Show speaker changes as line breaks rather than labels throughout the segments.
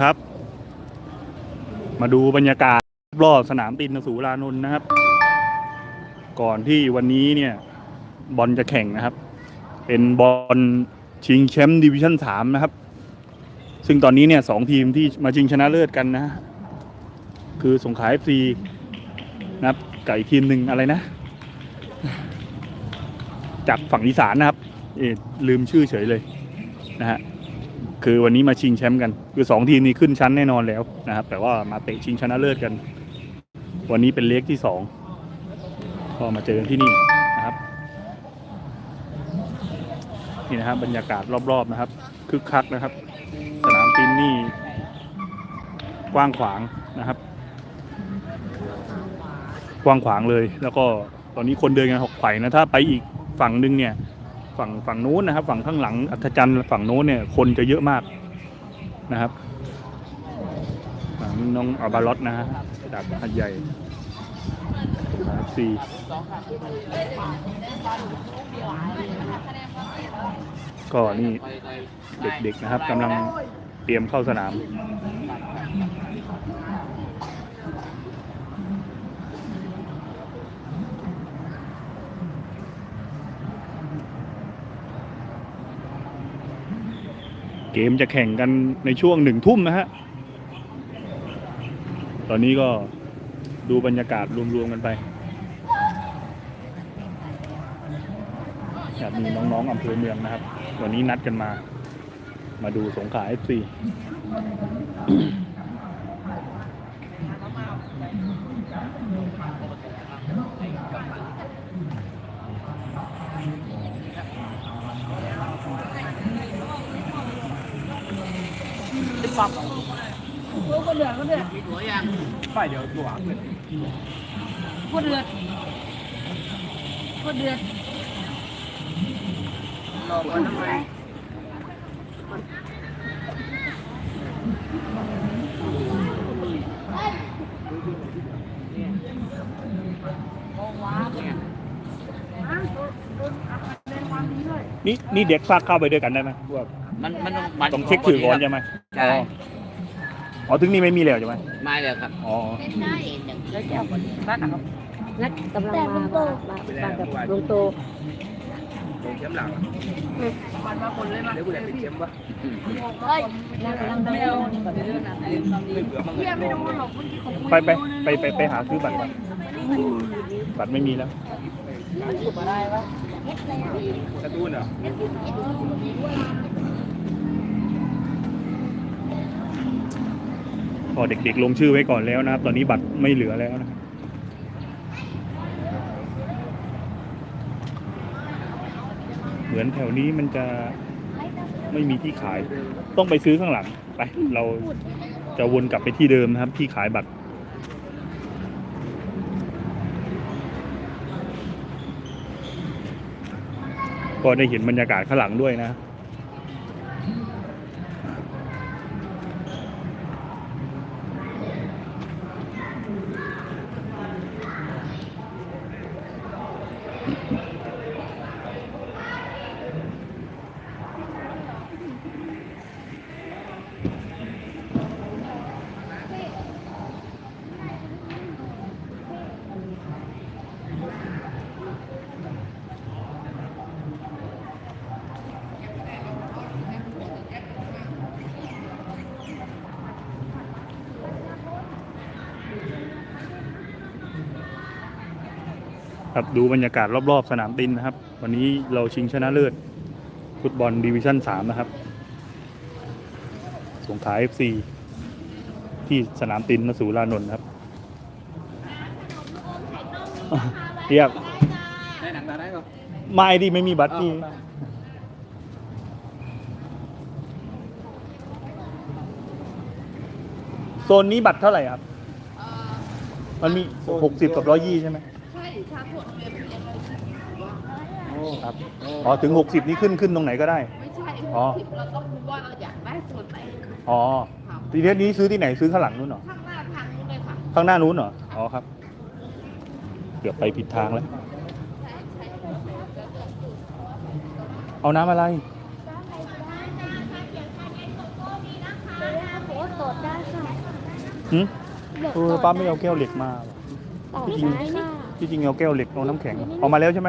ครับ มาดูบรรยากาศรอบสนามตินสูรานนท์นะครับ ก่อนที่วันนี้เนี่ย บอลจะแข่งนะครับ เป็นบอลชิงแชมป์ดิวิชั่นสามนะครับ ซึ่งตอนนี้เนี่ยสองทีมที่มาชิงชนะเลิศกันนะ คือสงขลาเอฟซีนะครับกับอีกทีมหนึ่งอะไรนะ จากฝั่งอีสานนะครับ เอลืมชื่อเฉยเลยนะฮะ คือวันนี้มาชิงแชมป์กัน คือสองทีมนี้ขึ้นชั้นแน่นอนแล้วนะครับ แต่ว่ามาเตะชิงชนะเลิศกัน วันนี้เป็นเล็กที่สองก็มาเจอกันที่นี่นะครับนี่นะครับบรรยากาศรอบๆนะครับคึกคักนะครับ สนามตินนี่กว้างขวางนะครับ กว้างขวางเลย แล้วก็ตอนนี้คนเดินกันหกไข่นะถ้าไปอีกฝั่งหนึงเนี่ย ฝั่งฝั่งนู้นนะครับ ฝั่งข้างหลังอัธจันทร์ฝั่งโน้นเนี่ยคนจะเยอะมากนะครับน้องอาบาลอตนะฮะจากหัดใหญ่ครับสี่ก็นี่เด็กๆนะครับกำลังเตรียมเข้าสนาม เกมจะแข่งกันในช่วงหนึ่งทุ่มนะฮะ ตอนนี้ก็ดูบรรยากาศรวมๆกันไปอยากมีน้องๆอำเภอเมืองนะครับ วันนี้นัดกันมา มาดูสงขลาเอฟซี
có được có được
phải điều đồ án người
có được có được
lo quá năm nay
นี่นี่เด็ กฟากเข้าไปด้วยกันได้ไหมพวก
มันมันต้องมัน
ต้องเช็คถือก่อนใช่ไหม
ใช่
อ๋ออ๋อถึงนี่ไม่มีแล้วใช่ไหม
ไม่เลยครับ
อ๋อ
แล้วจะเอาคนบ้านนะครับ
นัดกำลังมามามามากับลุงโต
ลงเข็มหลัง
มันมาคนเลยมา
เดี๋ยวกูได้ไปเข็มวะ
เฮ้ย
นัดกำลัง
ไม่
เดิ
เอา
นกับ
เรื่องนั้น
ไม่เบื่อมั้ง
เฮียไม่รู้หรอกคนที่เขาคุย
ไปไปไปไปไปหาซื้อบัตรก่อนบัตรไม่มีแล้ว
อยู่มา
ระตูนเหรอ
พอเด็กๆลงชื่อไว้ก่อนแล้วนะครับ ตอนนี้บัตรไม่เหลือแล้วนะครับเหมือนแถวนี้มันจะไม่มีที่ขาย ต้องไปซื้อข้างหลัง ไป เราจะวนกลับไปที่เดิมนะครับ ที่ขายบัตร ก็ได้เห็นบรรยากาศข้างหลังด้วยนะ ดูบรรยากาศรอบๆ สนามตินนะครับ วันนี้เราชิงชนะเลิศฟุตบอลดิวิชั่นสามนะครับ สงขลาเอฟซีที่สนามตินนสูรานนท์ครับอะเรียบ
ได้หนังตาได้ก็
ไม่ดิไม่มีบัตรนี่โซนนี้บัตรเท่าไหร่ครับ มันมีหกสิบกับร้อยยี่ใช่ไหม
ใช่ชาร์จหมดเลย
ครับอ๋อถึงหกสิบนี่ขึ้นขึ้นตรงไหนก็ได้
ไม่ใช่
อ๋อ
สิบเราต้องรู้ว่าเราอยากได้ส่วนไหน
อ๋อทีเทสนี้ซื้อที่ไหนซื้อข้างหลังนู้นเหรอ
ข้างหน้าทางนู้นเลยค่ะ
ข้างหน้านู้นเหรอ อ๋อครับ เกือบไปผิดทางแล้วเอาน้ำอะไร
โพสต์สด
หึเออป้าไม่เอาแก้วเหล็กมาว่ะ
ต่อ
จริง
ได้ค่ะ
ที่จริงเอาแก้วเหล็กเอาน้ำแข็งเอามาแล้วใช่ไหม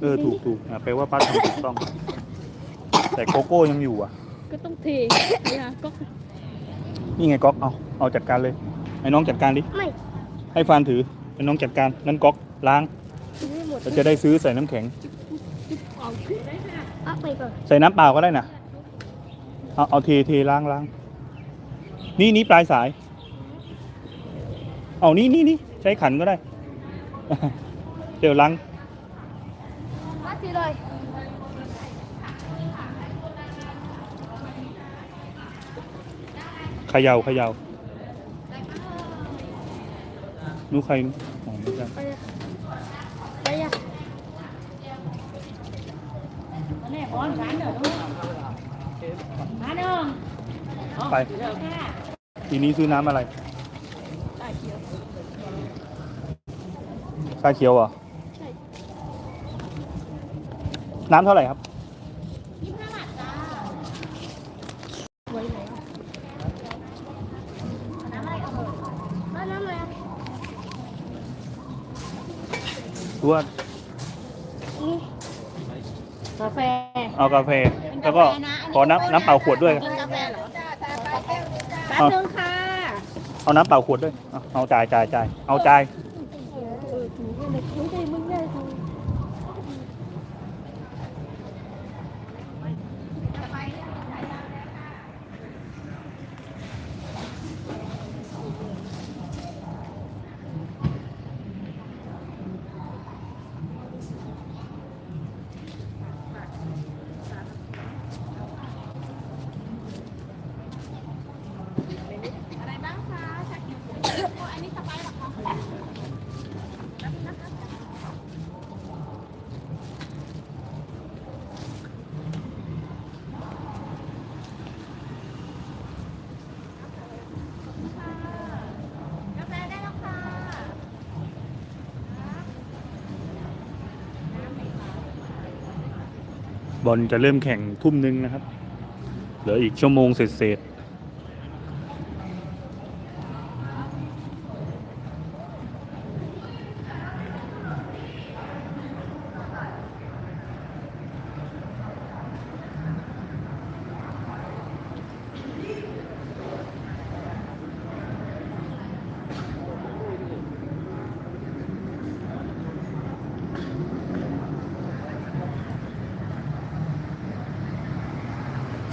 เออถูกถูกอะแปลว่าป้าทำถูกต้อง แต่โกโก้ยังอยู่อะ
ก็ต้องเทเนี่ยก็
นี่ไงก๊อกเอาเอาจัดการเลยไอ้น้องจัดการดิ
ไม่
ให้ฟานถือไอ้น้องจัดการนั่นก๊อกล้าง
ไม่หมด
เราจะได้ซื้อใส่น้ำแข็ง
เอาไปก่อน
ใส่น้ำเปล่าก็ได้นะเอาเอาเทเทล้างล้างนี่นี่ปลายสาย เอานี่นี่นี่ใช้ขันก็ได้ เดี๋ยวล้าง
มาทีเลย
เขย่าเขย่านู้ใครนู้อ๋อไม่ใช่
ไปเลยไปอะ
ไปทีนี้ซื้อน้ำอะไร ชาเขียวเหรอ
ใช่
น้ำเท่าไหร่ครับ
ไว้ไหนอะน้ำอะไรเอาเอาน้ำอะไรอะ
รู้ว่า
กาแฟ
เอากาแฟ แล้วก็ขอน้ำน้ำเปล่าขวดด้วย
กินกาแฟเหรอ
แป๊บนึงค่ะ เอาน้ำเปล่าขวดด้วย เอาเอาจ่ายจ่ายจ่ายเอาจ่าย
เออถือไม่ได้ไม่ได้มึงได้กู
อะไรบ้างคะชาเขียวโอ้อันนี้สไปซ์เหรอคะ กาแฟได้แล้วค่ะ
บอลจะเริ่มแข่งทุ่มหนึงนะครับ เหลืออีกชั่วโมงเสร็จ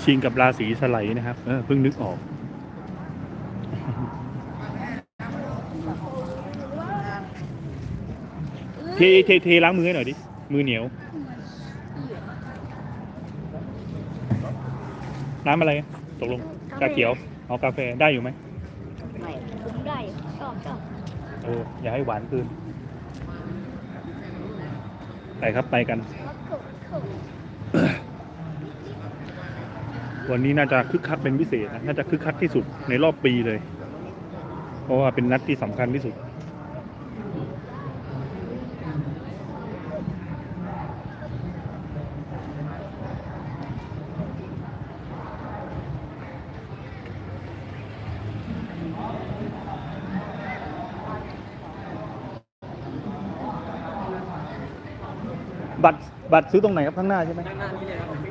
ชิงกับราศีสไลด์นะครับ เออเพิ่งนึกออก เทเทเทล้างมือให้หน่อยดิ มือเหนียว น้ำอะไร ตกลงชาเขียว เอากาแฟได้อยู่ไหม
ไม่ผมได้ ชอบชอบ
เอออย่าให้หวานเกินไปครับไปกัน วันนี้น่าจะคึกคักเป็นพิเศษนะน่าจะคึกคักที่สุดในรอบปีเลย เพราะว่าเป็นนัดที่สำคัญที่สุด บัตรบัตรซื้อตรงไหนครับข้างหน้าใช่ไหม
ข้างหน้านี่เลยครับ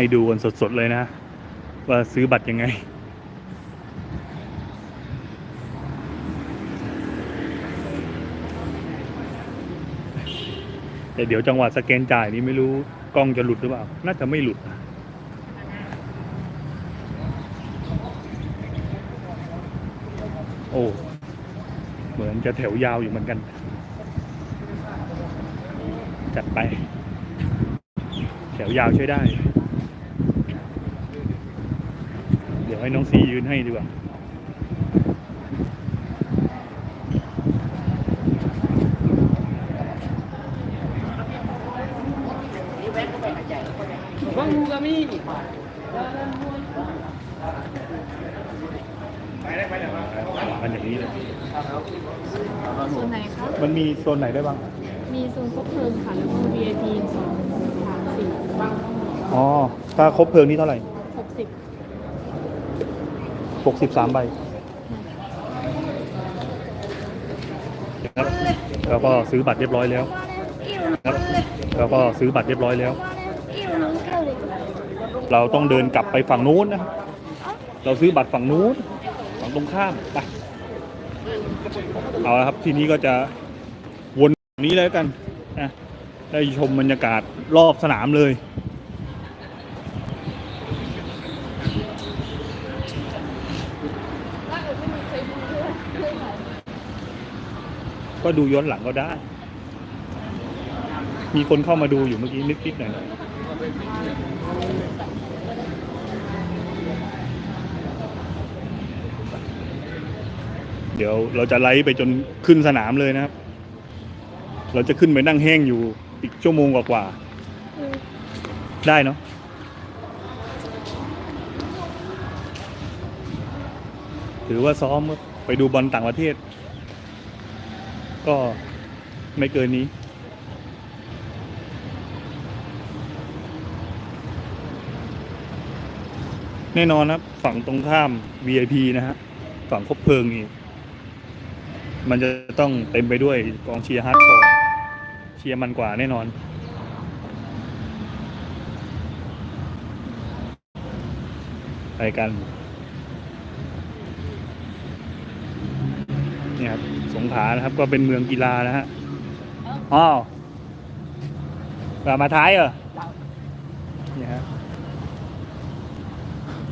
ให้ดูกันสดๆเลยนะ ว่าซื้อบัตรยังไง แต่เดี๋ยวจังหวะสแกนจ่ายนี่ไม่รู้กล้องจะหลุดหรือเปล่า น่าจะไม่หลุดนะโอ้ เหมือนจะแถวยาวอยู่เหมือนกัน จัดไป แถวยาวใช้ได้ วให้น้องซียืนให้ดีกว่า
บางูก็มี
มันอย่างนี้เลย
โซนไหนคะ
มันมีโซนไหนได้บ้าง
มีโซนครบเพลิงค่ะ แล้วก็ VIP สองสามสี่
อ๋อ ถ้าครบเพลิงนี่เท่าไหร่
หกสิบ
สามใบครับแล้วก็ซื้อบัตรเรียบร้อยแล้วครับแล้วก็ซื้อบัตรเรียบร้อยแล้ว เราต้องเดินกลับไปฝั่งนู้นนะครับเราซื้อบัตรฝั่งนู้นฝั่งตรงข้ามไปเอาละครับทีนี้ก็จะวนนี้เลยแล้วกันนะได้ชมบรรยากาศรอบสนามเลย ก็ดูย้อนหลังก็ได้ มีคนเข้ามาดูอยู่เมื่อกี้นิดๆหน่อยๆเดี๋ยวเราจะไล่ไปจนขึ้นสนามเลยนะครับ เราจะขึ้นไปนั่งแห้งอยู่อีกชั่วโมงกว่าๆได้เนาะถือว่าซ้อมไปดูบอลต่างประเทศ ก็ไม่เกินนี้ แน่นอนครับฝั่งตรงข้าม VIP นะฮะ ฝั่งคบเพลิงนี่ มันจะต้องเต็มไปด้วยกองเชียร์ฮาร์ดคอร์เชียร์มันกว่าแน่นอนไปกัน เนี่ยครับสงขลานะครับ ก็เป็นเมืองกีฬานะฮะอ๋อมามาท้ายเหรอเนี่ยฮะ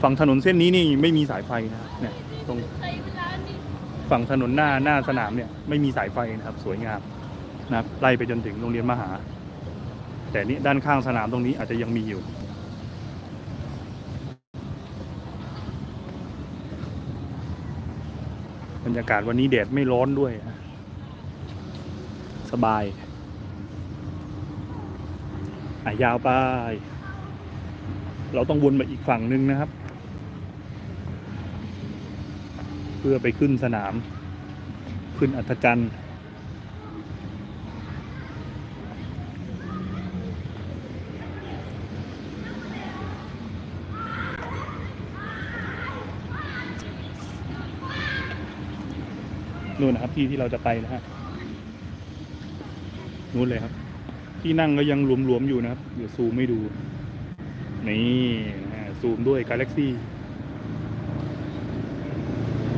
ฝั่งถนนเส้นนี้นี่ไม่มีสายไฟนะเนี่ยตรงฝั่งถนนหน้าหน้าสนามเนี่ยไม่มีสายไฟนะครับ สวยงามนะครับไล่ไปจนถึงโรงเรียนมหา แต่นี่ด้านข้างสนามตรงนี้อาจจะยังมีอยู่ รรยากาศวันนี้แดดไม่ร้อนด้วย สบายอะยาวไป เราต้องวนไปอีกฝั่งหนึ่งนะครับ เพื่อไปขึ้นสนาม ขึ้นอัธจันทร์ นู่นนะครับ ที่ที่เราจะไปนะฮะนู่นเลยครับ ที่นั่งก็ยังหลวมๆอยู่นะครับเดี๋ยวซูมไม่ดู นี่นะฮะซูมด้วย Galaxy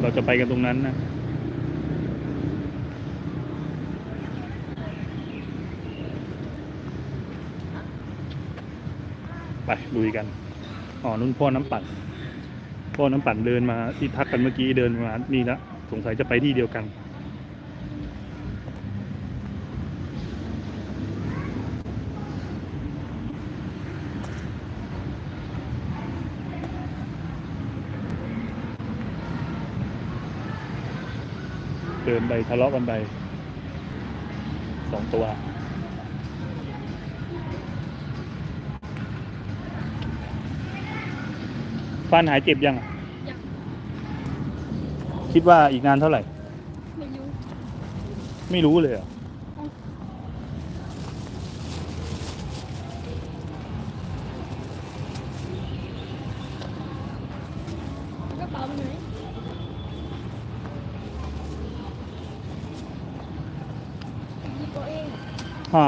เราจะไปกันตรงนั้นนะไปลุยกัน อ๋อนุ่นพ่อน้ำปั่น พ่อน้ำปั่นเดินมาที่ทักกันเมื่อกี้เดินมานี่ละ สงสัยจะไปที่เดียวกัน เดินไปทะเลาะกันไปสองตัวฟันหายเจ็บยังอะ คิดว่าอีกนานเท่าไหร่
ไม่รู้
ไม่รู้เลยเหรอ
กระเป๋าไปไหนหยิบตัวเอง
ฮ่า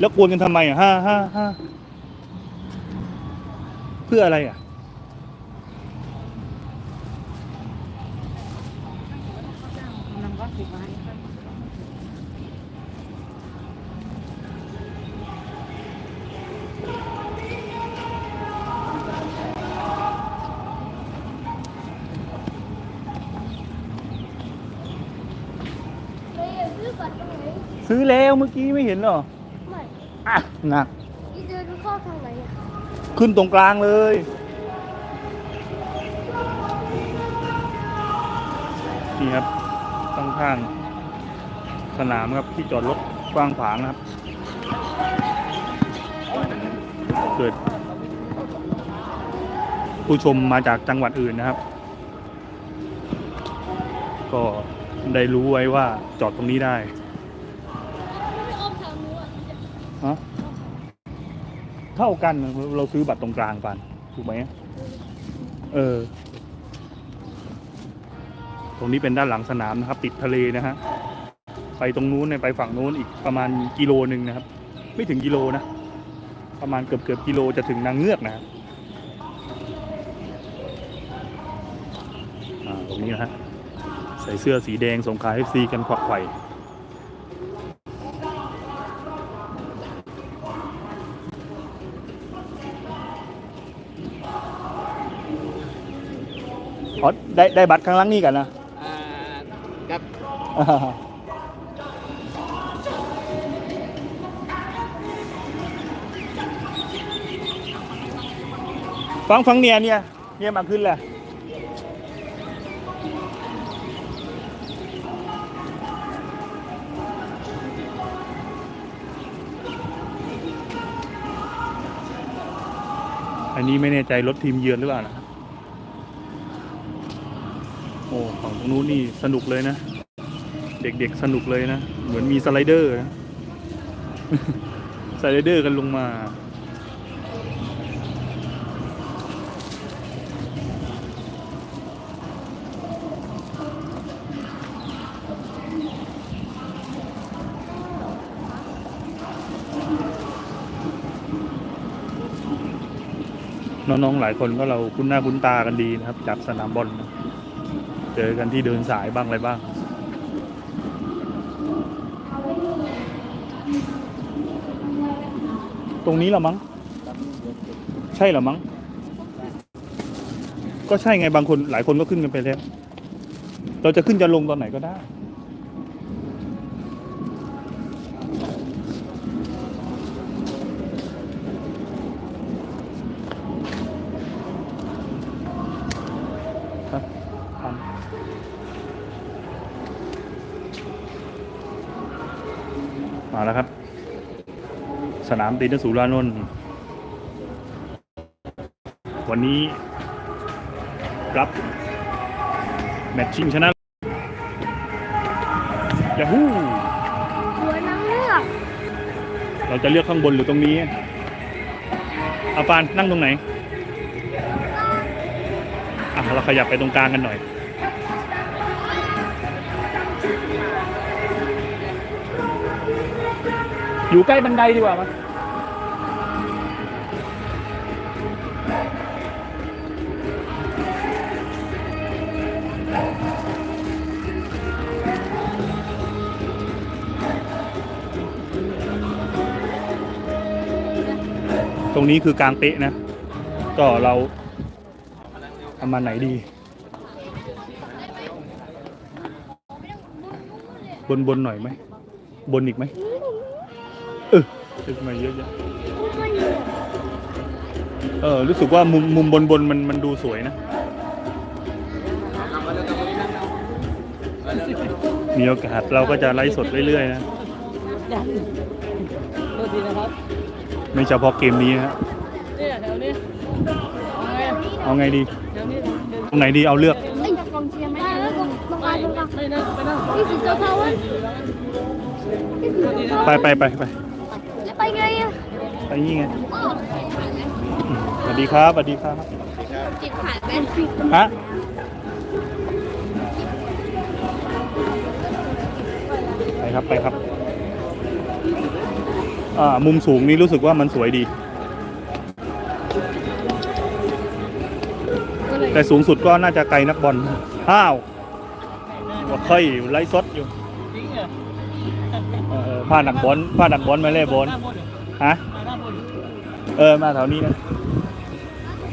แล้วกวนกันทำไมอะฮ่าฮ่าฮ่าเพื่ออะไรอะ ซื้อแล้วเมื่อกี้ไม่เห็นเหรอ
ไม่
อะหนัก
อีเดินเข้าทางไหนอะ
ขึ้นตรงกลางเลย นี่ครับข้างๆสนามครับที่จอดรถกว้างขวางนะครับ เกิด ผู้ชมมาจากจังหวัดอื่นนะครับกก็ได้รู้ไว้ว่าจอดตรงนี้ได้
ไม่อ้อมทางนู้นอะ
ฮะ เท่ากันเราซื้อบัตรตรงกลางปันถูกไหมเออ ตรงนี้เป็นด้านหลังสนามนะครับ ติดทะเลนะฮะไปตรงนู้นเนี่ยไปฝั่งนู้นอีกประมาณกิโลหนึ่งนะครับ ไม่ถึงกิโลนะ ประมาณเกือบเกือบกิโลจะถึงนางเงือกนะครับตรงนี้นะฮะใส่เสื้อสีแดงสงขาเอฟซีกันขวักไขว่ อ๋อได้ได้บัตรข้างล่างนี่กันนะ
อ่ากับ
ฟังฟังเนี่ยเนี่ยเนี่ยมาขึ้นแหละอันนี้ไม่แน่ใจรถทีมเยือนหรือเปล่านะโอ้ฝั่งต รงนู้นนี่สนุกเลยนะ เด็กๆสนุกเลยนะ เหมือนมีสไลเดอร์นะสไลเดอร์กันลงมา น้องๆหลายคนก็เราคุ้นหน้าคุ้นตากันดีนะครับ จากสนามบอลนะ เจอกันที่เดินสายบ้างอะไรบ้าง ตรงนี้เหรอมั้ง ใช่เหรอมั้ง ก็ใช่ไงบางคนหลายคนก็ขึ้นกันไปแล้ว เราจะขึ้นจะลงตอนไหนก็ได้ มาแล้วครับ สนามตีนสูรานนท์วันนี้รับ แมตช์ชิงชนะยาฮู
สวยนางเลือก
เราจะเลือกข้างบนหรือตรงนี้อาฟานนั่งตรงไหน อะ เราขยับไปตรงกลางกันหน่อย อยู่ใกล้บันไดดีกว่ามั้ยตรงนี้คือกลางเป๊ะนะ ก็เราเอามาไหนดี บนบนหน่อยไหม บนอีกไหม ขึ้นมาเยอะแยะเออรู้สึกว่ามุมมุมบนบนมันมันดูสวยนะ
มี
โอกาสเราก็จะไลฟ์สดเรื่อยๆนะ
โทษทีนะครับ
ไม่เฉพาะเกมนี้ฮะ
เนี่ยแถวนี้เอาไง
ดี
แถวนี้เดิน
ตรงดีเอาเลือก
เอ้ยกองเชียร์ไหมแล้วกองกองอานตรกลาง
ไปนั่งไปนั่ง
นี่สีเทาๆอะนี่สีเทา
ไปไปไปไป
ๆแล้วไปไงอะ
ไปนี่ไง
อ๋อ
อืมสวัสดีครับสวัสดีครับ
จิบขาดไป
ฮะไปครับไปครับอ่ามุมสูงนี้รู้สึกว่ามันสวยดี แต่สูงสุดก็น่าจะไกลนักบอลอ้าวว่าเคยไล่สดอยู่
จริงเหรอ
เออพาหนักบอลพาหนักบอลมาเล่บอล
หน้าบนเหรอ
ฮะ
มาหน้าบน
เออมาแถวนี้นะ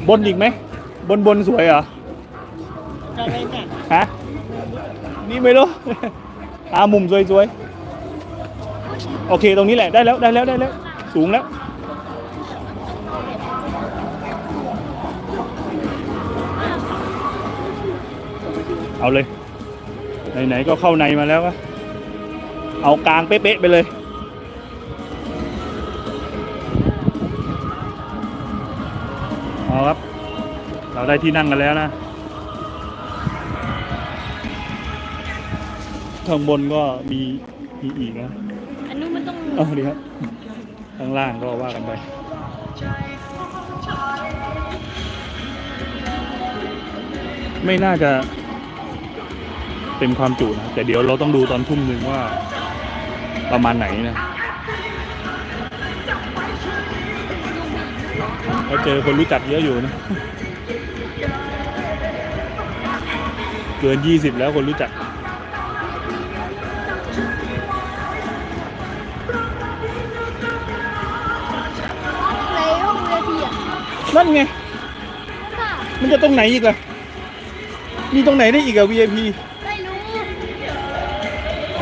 บนอีกไหม บนบนสวยเหรอ
กลางเองเนี่ย
ฮะนี่ไม่รู้อามุมสวยๆ โอเคตรงนี้แหละได้แล้วได้แล้วได้แล้ว สูงแล้ว เอาเลย ไหนๆก็เข้าในมาแล้วก็เอากลางเป๊ะๆไปเลย เอาครับ เราได้ที่นั่งกันแล้วนะ ข้างบนก็มีมีอีกนะ
อันนู้นมันต้อง
เอาดีครับ ข้างล่างก็ว่ากันไปไม่น่าจะเต็มความจุนะ แต่เดี๋ยวเราต้องดูตอนทุ่มหนึ่งว่าประมาณไหนนะ เราเจอคนรู้จักเยอะอยู่นะ เกินยี่สิบแล้วคนรู้จัก
ในห้องเวทีอะ
นั่นไง
ค่ะ
มันจะตรงไหนอีกล่ะ มีตรงไหนได้อีกอะ VIP
ไม่รู้
อ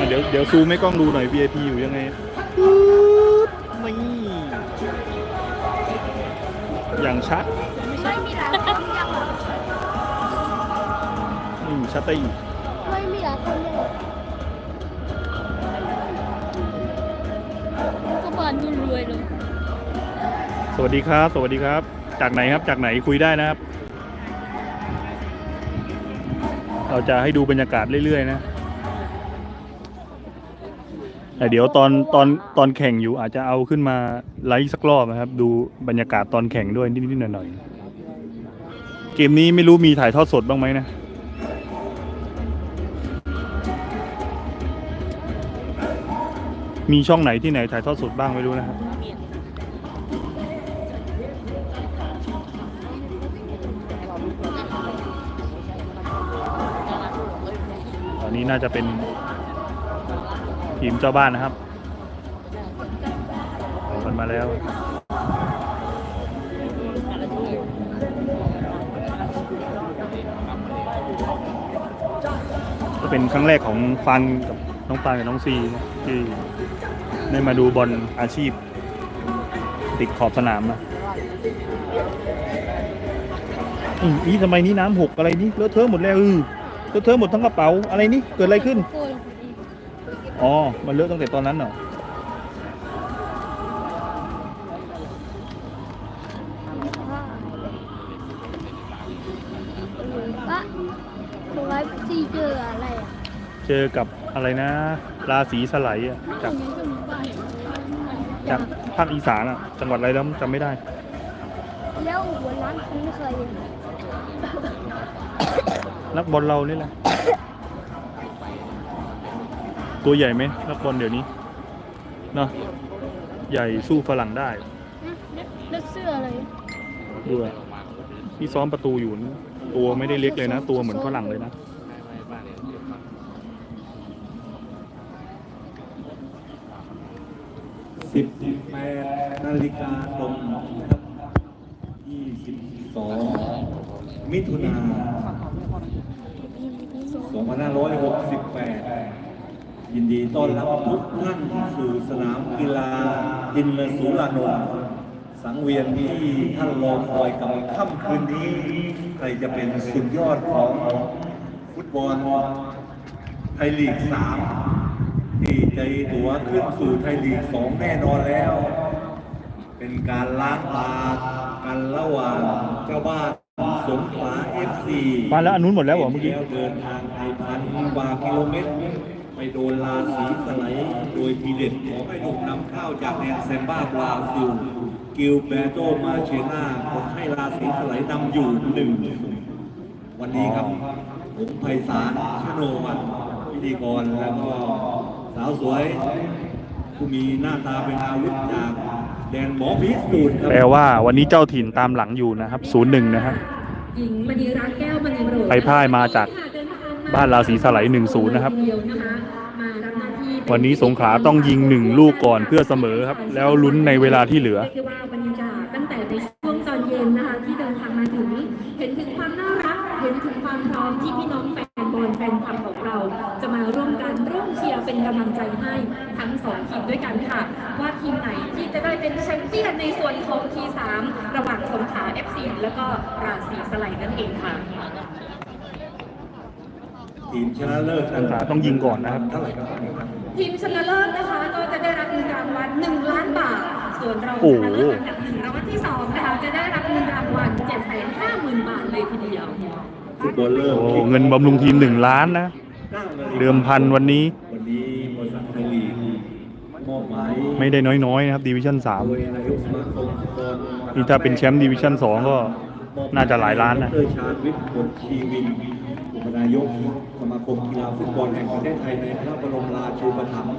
ะเดี๋ยวเดี๋ยวซูมให้กล้องดูหน่อย VIP อยู่ยังไงปึ๊บ อย่างชัด
ไม่มีหลายคนยังอะ
อืมชัดได้อีก
ไม่มีหลายคนยังก็บ้านดูรวยเลย
สวัสดีครับ สวัสดีครับ จากไหนครับ จากไหนคุยได้นะครับ เราจะให้ดูบรรยากาศเรื่อยๆนะ แต่เดี๋ยวตอนตอนตอนแข่งอยู่อาจจะเอาขึ้นมาไลฟ์สักรอบนะครับ ดูบรรยากาศตอนแข่งด้วยนิดๆหน่อยๆเกมนี้ไม่รู้มีถ่ายทอดสดบ้างไหมนะมีช่องไหนที่ไหนถ่ายทอดสดบ้างไม่รู้นะครับตอนนี้น่าจะเป็น ทีมเจ้าบ้านนะครับออกกันมาแล้วก็เป็นครั้งแรกของฟันกับน้องฟันกับน้องซีที่ได้มาดูบอลอาชีพ ติดขอบสนามนะอืมอีทำไมนี่น้ำหกอะไรนี่เลอะเทอะหมดแล้วเออเลอะเทอะหมดทั้งกระเป๋าอะไรนี่เกิดอะไรขึ้น อ๋อ มันเลอะตั้งแต่ตอนนั้นเหรอ
ปะสไลฟ์ซีเจออะไรอะ
เจอกับอะไรนะ ราศีสไลด์อะจาก
นี้ก็มีบ้าน
จากภาคอีสานอะจังหวัดอะไรแล้วจำไม่ได้
แล้วหัวร้านคุณไม่เคยเห็น
นักบอลเรานี่แหละ ตัวใหญ่ไหมนักบอลเดี๋ยวนี้เนาะใหญ่สู้ฝรั่งได้
เลือกเสื้ออะไร
ด้วยพี่ซ้อมประตูอยู่นะตัวไม่ได้เล็กเลยนะ ตัวเหมือนฝรั่งเลยนะ
สิบแปดนาฬิกาตรงนะครับยี่สิบสองมิถุนาสองพันห้าร้อยหกสิบแปด ยินดีต้อนรับทุกท่านสู่สนามกีฬาอินเนสูรานนท์สังเวียนที่ท่านรอคอยกับค่ำคืนนี้ ใครจะเป็นสุดยอดของฟุตบอลไทยลีกสามที่ใจตัวขึ้นสู่ไทยลีกสองแน่นอนแล้ว เป็นการล้างตากันระหว่างเจ้าบ้านสงขลาเอฟซี
มาแล้วอันนู้นหมดแล้วเหรอเมื่อกี้
เดินทางไปพันกว่ากิโลเมตร ไปโดนลาสีสไลด์โดยทีเด็ดของไอ้หนุ่มนำเข้าจากแดนแซมบ้าบราซิล กิลเบโตมาเชนาผลให้ราศีสไลด์นำอยู่หนึ่งวันนี้ครับ ผมไพศาลชโนวันพิธีกรแล้วก็สาวสวยผู้มีหน้าตาเป็นอาวุธจากแดนหมอพิสูจน์ครั
แปลว่าวันนี้เจ้าถิ่นตามหลังอยู่นะครับศูนย์หนึ่งนะฮะ
หญิงมณีรัตน์แก้วมณีโรจ
ไปพ่ายมาจาก บ้านราศีสไลด์1-0นะครับ
เดียวนะคะมารับหน้าที่เป็
วันนี้สงขลาต้องยิงหนึ่งลูกก่อนเพื่อเสมอครับ แล้วลุ้นในเวลาที่เหลือ
เรียกได้ว่าบรรยากาศตั้งแต่ในช่วงตอนเย็นนะคะที่เดินทางมาถึงเห็นถึงความน่ารักเห็นถึงความพร้อมที่พี่น้องแฟนบอลแฟนคลับของเรา จะมาร่วมกันร่วมเชียร์เป็นกำลังใจให้ทั้งสองทีมด้วยกันค่ะ ว่าทีมไหนที่จะได้เป็นแชมเปี้ยนในส่วนของทีสามระหว่างสงขลา FC แล้วก็ราศีสไลด์นั่นเองค่ะ
ทีมชนะเลิศ
สงขลาต้องยิงก่อนนะครับ
เท่าไหร่ครับ
ทีมชนะเลิศนะคะก็จะได้รับเงินรางวัล1ล้านบาท ส่วนเรา
โอ้
ช
โห
นะเลิศอันดับหนึ่งรางวัลที่สองนะคะจะได้รับเงินรางวัล7 5 0 0 0 0บาทเลยทีเดียว
ฟุตบอลเลิศ
โอ้เงินบำรุงทีมหนึ่งล้านนะ
9นาฬิกา
เดิมพันวันนี้
วันนี้บริษัทไทยลีกมอบหมาย
ไม่ได้น้อยๆนะครับดิวิชั่น
โดยนายกสมาคมฟุตบอล
นี่ถ้าเป็นแชมป์ดิวิชั่น2ก็น่าจะหลายล้านนะ
นอุปนายกสมาคมกีฬาฟุตบอลแห่งประเทศไทยในพระบรมราชูปถัมภ์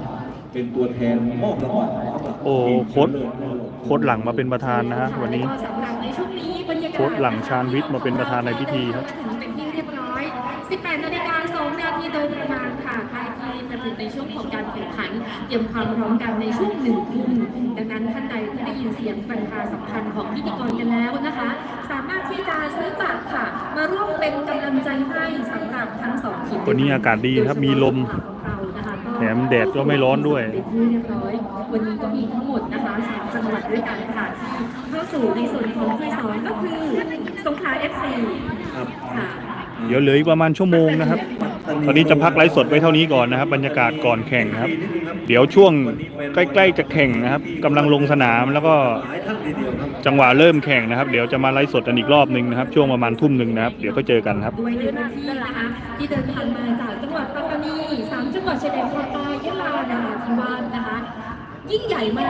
เป็นตัวแทนมอบรางวัลสำหรับ
โอ้
ทีม
โค้ด
เลิศในโลก
โค้ดหลังมาเป็นประธานนะฮะวันนี้
แล้วก็สำหรับในช่วงนี้บรรยากาศ
โค้ชหลังชาญวิทย์มาเป็นประธานในพิธีครับ
ถึงเป็นที่เรียบร้อย 18นาฬิกา2นาทีโดยประมาณ ค่ะใกล้ที่จะถึงในช่วงของการแข่งขันเตรียมความพร้อมกันในช่วงหนึ่งทุ่มดังนั้นท่านใดที่ได้ยินเสียงประชาสัมพันธ์ของพิธีกรกันแล้วนะคะ สามารถที่จะซื้อบัตรค่ะ มาร่วมเป็นกำลังใจให้สำหรับทั้งสองทีม
วันนี้อากาศดีครับมีลมแถมแดดก็ไม่ร้อนด้วย
เป็นที่เรียบร้อยวันนี้ก็มีทั้งหมดนะคะสามจังหวัดด้วยกันค่ะที่เข้าสู่ในส่วนของที่สองก็คือสงขลา FC
ครับ
ค่ะ
เดี๋ยวเหลืออีกประมาณชั่วโมงนะครับ ตอนนี้จะพักไลฟ์สดไว้เท่านี้ก่อนนะครับ บรรยากาศก่อนแข่งนะครับ เดี๋ยวช่วงใกล้ ๆ จะแข่งนะครับกำลังลงสนามแล้วก็
หลายท่านทีเดียวครับ
จังหวะเริ่มแข่งนะครับ เดี๋ยวจะมาไลฟ์สดกันอีกรอบหนึ่งนะครับ ช่วงประมาณทุ่มหนึ่งนะครับ เดี๋ยวก็เจอกันครับ
ด้วยในพื้นที่นะคะที่เดินทางมาจากจังหวัดปัตตานีสามจังหวัดชายแดนภาคใต้ยะลานราธิวาสนะคะ ยิ่งใหญ่มาก